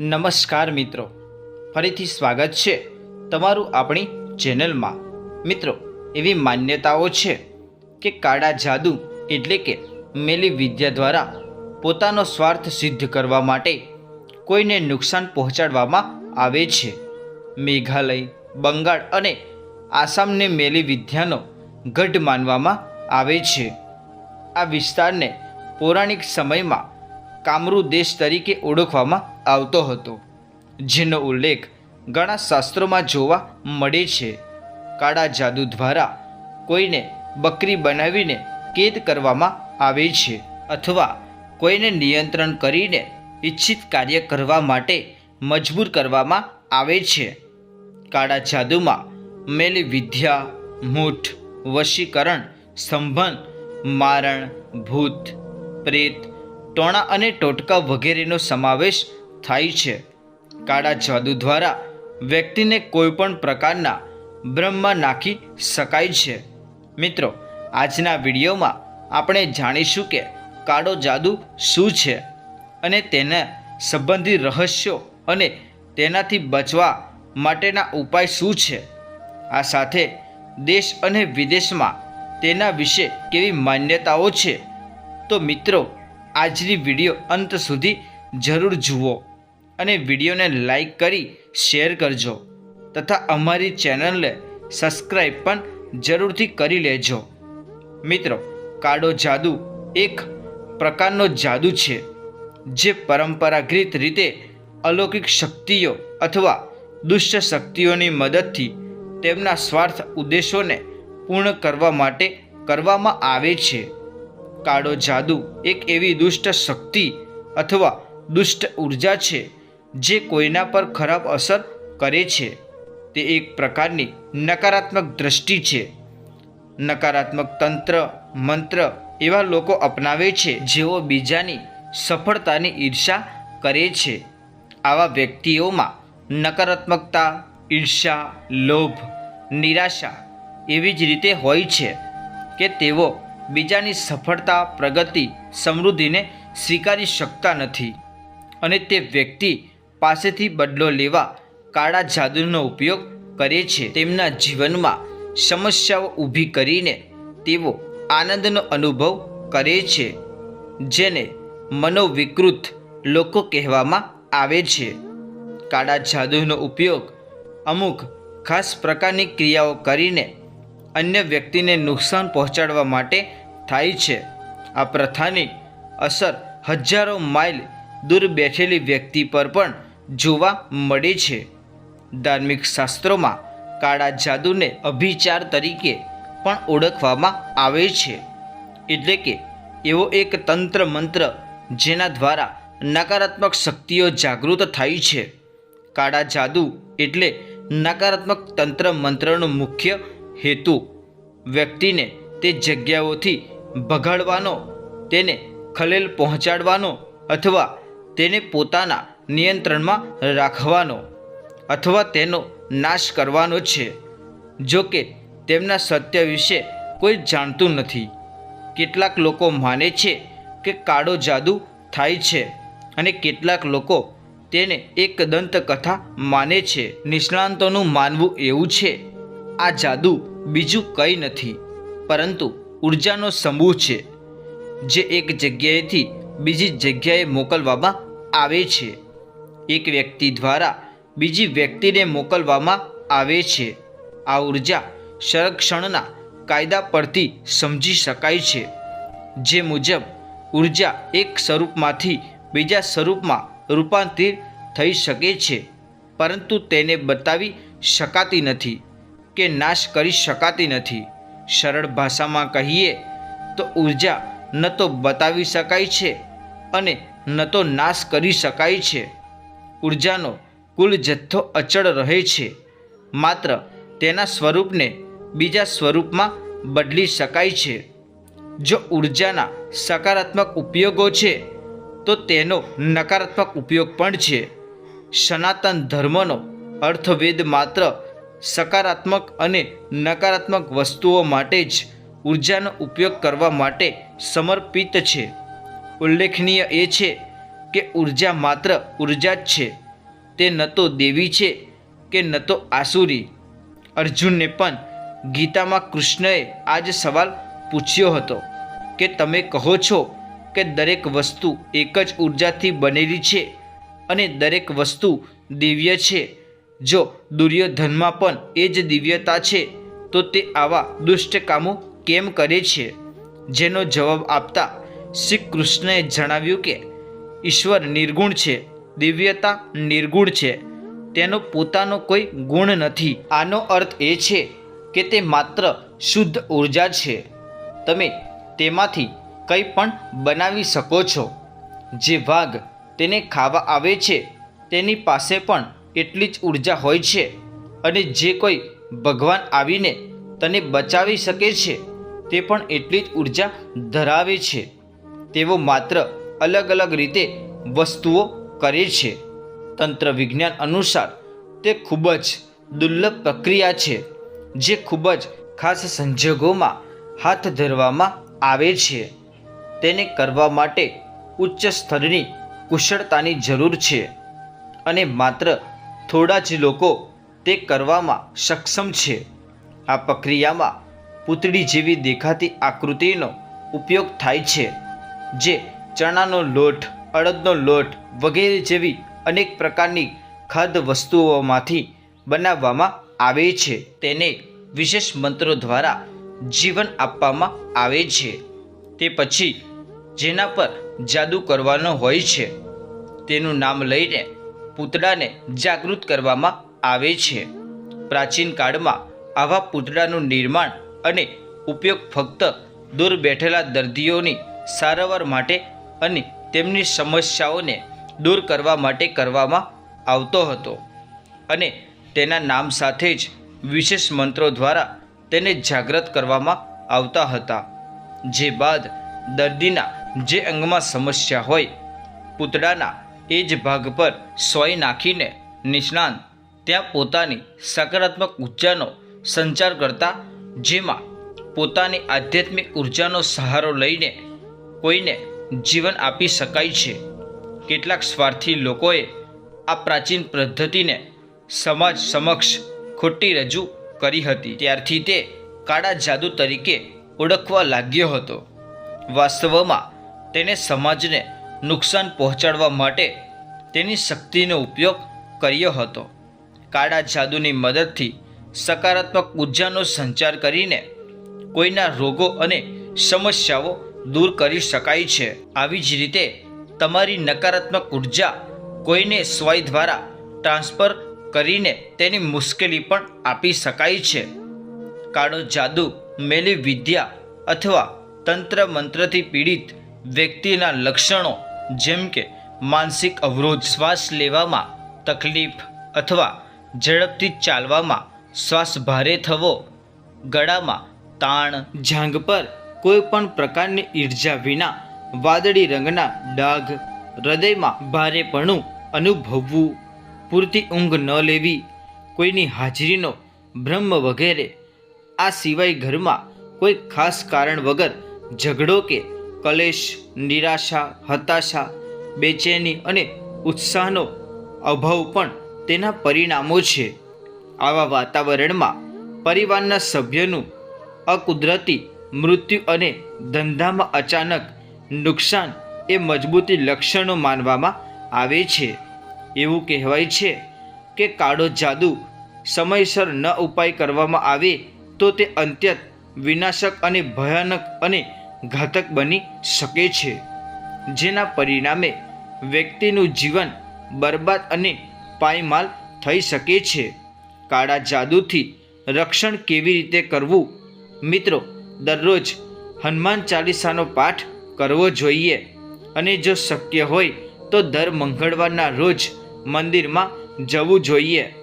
નમસ્કાર મિત્રો. ફરીથી સ્વાગત છે તમારું આપણી ચેનલમાં. મિત્રો, એવી માન્યતાઓ છે કે કાળા જાદુ એટલે કે મેલી વિદ્યા દ્વારા પોતાનો સ્વાર્થ સિદ્ધ કરવા માટે કોઈને નુકસાન પહોંચાડવામાં આવે છે. મેઘાલય, બંગાળ અને આસામને મેલી વિદ્યાનો ગઢ માનવામાં આવે છે. આ વિસ્તારને પૌરાણિક સમયમાં કામરૂ દેશ તરીકે ઓળખવામાં આવતો હતો, જેનો ઉલ્લેખ ઘણા શાસ્ત્રોમાં જોવા મળે છે. કાળા જાદુ દ્વારા કોઈને બકરી બનાવીને કેદ કરવામાં આવે છે અથવા કોઈને નિયંત્રણ કરીને ઈચ્છિત કાર્ય કરવા માટે મજબૂર કરવામાં આવે છે. કાળા જાદુમાં મેલી વિદ્યા, મૂઠ, વશીકરણ સ્તંભન મારણ, ભૂત, પ્રેત ટોણા અને ટોટકા વગેરેનો સમાવેશ થાય છે. કાળા જાદુ દ્વારા વ્યક્તિને કોઈપણ પ્રકારના બ્રહ્મમાં નાખી શકાય છે. મિત્રો, આજના વિડીયોમાં આપણે જાણીશું કે કાળો જાદુ શું છે અને તેના સંબંધિત રહસ્યો અને તેનાથી બચવા માટેના ઉપાય શું છે. આ સાથે દેશ અને વિદેશમાં તેના વિશે કેવી માન્યતાઓ છે? તો મિત્રો આજની વીડિયો અંત સુધી જરૂર જુઓ અને વિડીયોને લાઈક કરી શેર કરજો તથા અમારી ચેનલને સબસ્ક્રાઈબ પણ જરૂરથી કરી લેજો. મિત્રો, કાળો જાદુ એક પ્રકારનો જાદુ છે જે પરંપરાગત રીતે અલૌકિક શક્તિઓ અથવા દુષ્ટ શક્તિઓની મદદથી તેમના સ્વાર્થ ઉદ્દેશોને પૂર્ણ કરવા માટે કરવામાં આવે છે. કાળો જાદુ એક એવી દુષ્ટ શક્તિ અથવા દુષ્ટ ઊર્જા છે જે કોઈના પર ખરાબ અસર કરે છે. તે એક પ્રકારની નકારાત્મક દ્રષ્ટિ છે. નકારાત્મક તંત્ર, મંત્ર એવા લોકો અપનાવે છે જેઓ બીજાની સફળતાની ઈર્ષા કરે છે. આવા વ્યક્તિઓમાં નકારાત્મકતા, ઈર્ષા, લોભ, નિરાશા એવી જ રીતે હોય છે કે તેઓ બીજાની સફળતા, પ્રગતિ, સમૃદ્ધિને સ્વીકારી શકતા નથી. અને તે વ્યક્તિ પાસેથી બદલો લેવા કાળા જાદુનો ઉપયોગ કરે છે. તેમના જીવનમાં સમસ્યાઓ ઊભી કરીને તેઓ આનંદનો અનુભવ કરે છે, જેને મનોવિકૃત લોકો કહેવામાં આવે છે. કાળા જાદુનો ઉપયોગ અમુક ખાસ પ્રકારની ક્રિયાઓ કરીને અન્ય વ્યક્તિને નુકસાન પહોંચાડવા માટે થાય છે. આ પ્રથાની અસર હજારો માઇલ દૂર બેઠેલી વ્યક્તિ પર પણ જોવા મળે છે. ધાર્મિક શાસ્ત્રોમાં કાળા જાદુને અભિચાર તરીકે પણ ઓળખવામાં આવે છે. એટલે કે એવો એક તંત્ર મંત્ર જેના દ્વારા નકારાત્મક શક્તિઓ જાગૃત થાય છે. કાળા જાદુ એટલે નકારાત્મક તંત્ર મંત્રનો મુખ્ય હેતુ વ્યક્તિને તે જગ્યાઓથી ભગાડવાનો, તેને ખલેલ પહોંચાડવાનો અથવા તેને પોતાના નિયંત્રણમાં રાખવાનો અથવા તેનો નાશ કરવાનો છે. જો કે તેમના સત્ય વિશે કોઈ જાણતું નથી. કેટલાક લોકો માને છે કે કાળો જાદુ થાય છે અને કેટલાક લોકો તેને એક દંતકથા માને છે. નિષ્ણાંતોનું માનવું એવું છે આ જાદુ બીજું કંઈ નથી, પરંતુ ઉર્જાનો સમૂહ છે, જે એક જગ્યાએથી બીજી જગ્યાએ મોકલવામાં આવે છે. એક વ્યક્તિ દ્વારા બીજી વ્યક્તિને મોકલવામાં આવે છે. આ ઊર્જા સંરક્ષણના કાયદા પરથી સમજી શકાય છે, જે મુજબ ઊર્જા એક સ્વરૂપમાંથી બીજા સ્વરૂપમાં રૂપાંતરિત થઈ શકે છે, પરંતુ તેને બતાવી શકાતી નથી. કે નાશ કરી શકાતી નથી. સરળ ભાષામાં કહીએ તો ઊર્જા ન તો બતાવી શકાય છે અને ન તો નાશ કરી શકાય છે. ઉર્જાનો કુલ જથ્થો અચળ રહે છે. માત્ર તેના સ્વરૂપને બીજા સ્વરૂપમાં બદલી શકાય છે. જો ઉર્જાના સકારાત્મક ઉપયોગો છે, તો તેનો નકારાત્મક ઉપયોગ પણ છે. સનાતન ધર્મનો અર્થવેદ માત્ર સકારાત્મક અને નકારાત્મક વસ્તુઓ માટે જ ઉર્જાનો ઉપયોગ કરવા માટે સમર્પિત છે. ઉલ્લેખનીય એ છે કે ઊર્જા માત્ર ઊર્જા જ છે. તે ન તો દેવી છે કે ન તો આસુરી. અર્જુનને પણ ગીતામાં કૃષ્ણએ આ જ સવાલ પૂછ્યો હતો કે તમે કહો છો કે દરેક વસ્તુ એક જ ઉર્જાથી બનેલી છે અને દરેક વસ્તુ દિવ્ય છે. જો દુર્યોધનમાં પણ એ જ દિવ્યતા છે, તો તે આવા દુષ્ટ કામો કેમ કરે છે? જેનો જવાબ આપતા શ્રી કૃષ્ણએ જણાવ્યું કે, ઈશ્વર નિર્ગુણ છે, દિવ્યતા નિર્ગુણ છે, તેનો પોતાનો કોઈ ગુણ નથી. આનો અર્થ એ છે કે તે માત્ર શુદ્ધ ઊર્જા છે. તમે તેમાંથી કંઈ પણ બનાવી શકો છો. જે વાઘ તેને ખાવા આવે છે, તેની પાસે પણ એટલી જ ઊર્જા હોય છે અને જે કોઈ ભગવાન આવીને તને બચાવી શકે છે, તે પણ એટલી જ ઊર્જા ધરાવે છે. તેઓ માત્ર અલગ અલગ રીતે વસ્તુઓ કરે છે. તંત્ર વિજ્ઞાન અનુસાર, તે ખૂબ જ દુર્લભ પ્રક્રિયા છે, જે ખૂબ જ ખાસ સંજોગોમાં હાથ ધરવામાં આવે છે. તેને કરવા માટે ઉચ્ચ સ્તરની કુશળતાની જરૂર છે અને માત્ર થોડા જ લોકો તે કરવામાં સક્ષમ છે. આ પ્રક્રિયામાં પૂતળી જેવી દેખાતી આકૃતિનો ઉપયોગ થાય છે, જે ચણાનો લોટ, અડદનો લોટ વગેરે જેવી અનેક પ્રકારની ખાદ્ય વસ્તુઓમાંથી બનાવવામાં આવે છે. તેને વિશેષ મંત્રો દ્વારા જીવન આપવામાં આવે છે. તે પછી જેના પર જાદુ કરવાનો હોય છે. તેનું નામ લઈને પૂતળાને જાગૃત કરવામાં આવે છે. પ્રાચીન કાળમાં આવા પૂતળાનું નિર્માણ અને ઉપયોગ ફક્ત દૂર બેઠેલા દર્દીઓની સારવાર માટે અને તેમની સમસ્યાઓને દૂર કરવા માટે કરવામાં આવતો હતો અને તેના નામ સાથે જ વિશેષ મંત્રો દ્વારા તેને જાગૃત કરવામાં આવતા હતા. જે બાદ દર્દીના જે અંગમાં સમસ્યા હોય, પૂતળાના એ જ ભાગ પર સોય નાખીને નિષ્ણાંત ત્યાં પોતાની સકારાત્મક ઉર્જાનો સંચાર કરતા, જેમાં પોતાની આધ્યાત્મિક ઉર્જાનો સહારો લઈને કોઈને જીવન આપી શકાય છે. કેટલાક સ્વાર્થી લોકોએ આ પ્રાચીન પદ્ધતિને સમાજ સમક્ષ ખોટી રજૂ કરી હતી. ત્યારથી તે કાળા જાદુ તરીકે ઓળખવા લાગ્યો હતો. વાસ્તવમાં તેને સમાજને નુકસાન પહોંચાડવા માટે તેની શક્તિનો ઉપયોગ કર્યો હતો. કાળા જાદુની મદદથી સકારાત્મક ઉર્જાનો સંચાર કરીને કોઈના રોગો અને સમસ્યાઓ દૂર કરી શકાય છે. આવી જ રીતે તમારી નકારાત્મક ઊર્જા કોઈને સ્વાય દ્વારા ટ્રાન્સફર કરીને તેની મુશ્કેલી પણ આપી શકાય છે. કાળો જાદુ મેલી વિદ્યા અથવા તંત્ર મંત્રથી પીડિત વ્યક્તિના લક્ષણો જેમ કે માનસિક અવરોધ શ્વાસ લેવામાં તકલીફ અથવા ઝડપથી ચાલવામાં શ્વાસ ભારે થવો, ગળામાં તાણ જાંઘ પર કોઈ પણ પ્રકારની ઈર્જા વિના વાદળી રંગના ડાઘ, હૃદયમાં ભારેપણું અનુભવવું, પૂરતી ઊંઘ ન લેવી, કોઈની હાજરીનો ભ્રમ વગેરે, આ સિવાય ઘરમાં કોઈ ખાસ કારણ વગર ઝઘડો કે કલેશ નિરાશા, હતાશા, બેચેની અને ઉત્સાહનો અભાવ પણ તેના પરિણામો છે. આવા વાતાવરણમાં પરિવારના સભ્યનું અકુદરતી મૃત્યુ અને ધંધામાં અચાનક નુકસાન એ મજબૂતી લક્ષણો માનવામાં આવે છે. એવું કહેવાય છે કે કાળો જાદુ સમયસર ન ઉપાય કરવામાં આવે તો તે અત્યંત વિનાશક અને ભયાનક અને ઘાતક બની શકે છે, જેના પરિણામે વ્યક્તિનું જીવન બરબાદ અને પાયમાલ થઈ શકે છે. કાળા જાદુથી રક્ષણ કેવી રીતે કરવું? મિત્રો, દરરોજ હનુમાન ચાલીસાનો પાઠ કરવો જોઈએ અને જો શક્ય હોય તો દર મંગળવારના રોજ મંદિરમાં જવું જોઈએ.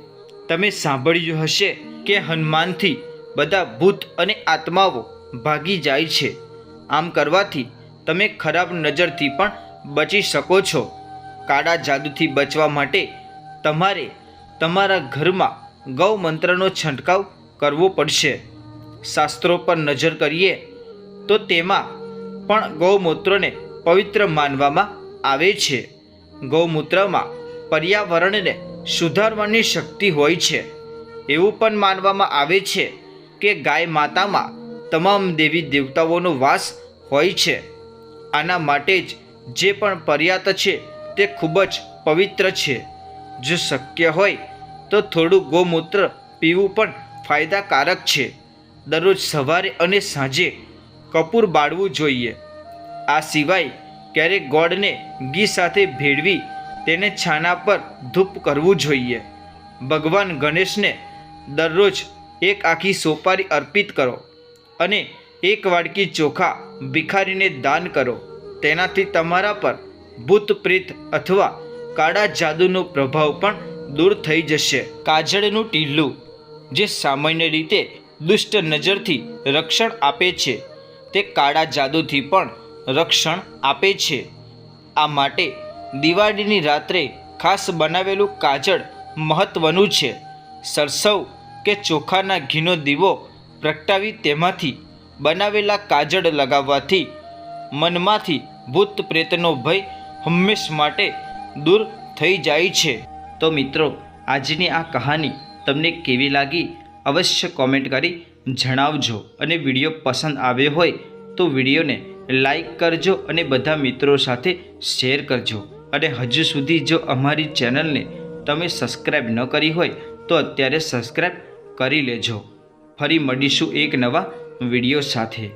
તમે સાંભળ્યું હશે કે હનુમાનથી બધા ભૂત અને આત્માઓ ભાગી જાય છે. આમ કરવાથી તમે ખરાબ નજરથી પણ બચી શકો છો. કાળા જાદુથી બચવા માટે તમારે તમારા ઘરમાં ગૌ મંત્રનો છંટકાવ કરવો પડશે. શાસ્ત્રો પર નજર કરીએ તો તેમાં પણ ગૌમૂત્રને પવિત્ર માનવામાં આવે છે. ગૌમૂત્રમાં પર્યાવરણને સુધારવાની શક્તિ હોય છે. એવું પણ માનવામાં આવે છે કે ગાય માતામાં તમામ દેવી દેવતાઓનો વાસ હોય છે. આના માટે જ જે પણ પર્યાત છે તે ખૂબ જ પવિત્ર છે. જો શક્ય હોય તો થોડું ગૌમૂત્ર પીવું પણ ફાયદાકારક છે. દરરોજ સવારે અને સાંજે કપૂર બાળવું જોઈએ. આ સિવાય ક્યારેક ગોળને ઘી સાથે ભેળવી તેને છાના પર ધૂપ કરવું જોઈએ. ભગવાન ગણેશને દરરોજ એક આખી સોપારી અર્પિત કરો અને એક વાડકી ચોખા ભિખારીને દાન કરો. તેનાથી તમારા પર ભૂત પ્રીત અથવા કાળા જાદુનો પ્રભાવ પણ દૂર થઈ જશે. કાજળનું ટીલું, જે સામાન્ય રીતે દુષ્ટ નજરથી રક્ષણ આપે છે, તે કાળા જાદુથી પણ રક્ષણ આપે છે. આ માટે દિવાળીની રાત્રે ખાસ બનાવેલું કાજળ મહત્વનું છે. સરસવ કે ચોખાના ઘીનો દીવો પ્રગટાવી તેમાંથી બનાવેલા કાજળ લગાવવાથી મનમાંથી ભૂત પ્રેતનો ભય હંમેશ માટે દૂર થઈ જાય છે. તો મિત્રો, આજની આ કહાની તમને કેવી લાગી અવશ્ય કોમેન્ટ કરી જણાવજો અને વીડિયો પસંદ આવ્યો હોય તો વિડીયોને લાઈક કરજો અને બધા મિત્રો સાથે શેર કરજો. અને હજુ સુધી જો અમારી ચેનલને તમે સબસ્ક્રાઈબ ન કરી હોય તો અત્યારે સબસ્ક્રાઈબ કરી લેજો. ફરી મળીશું એક નવા વીડિયો સાથે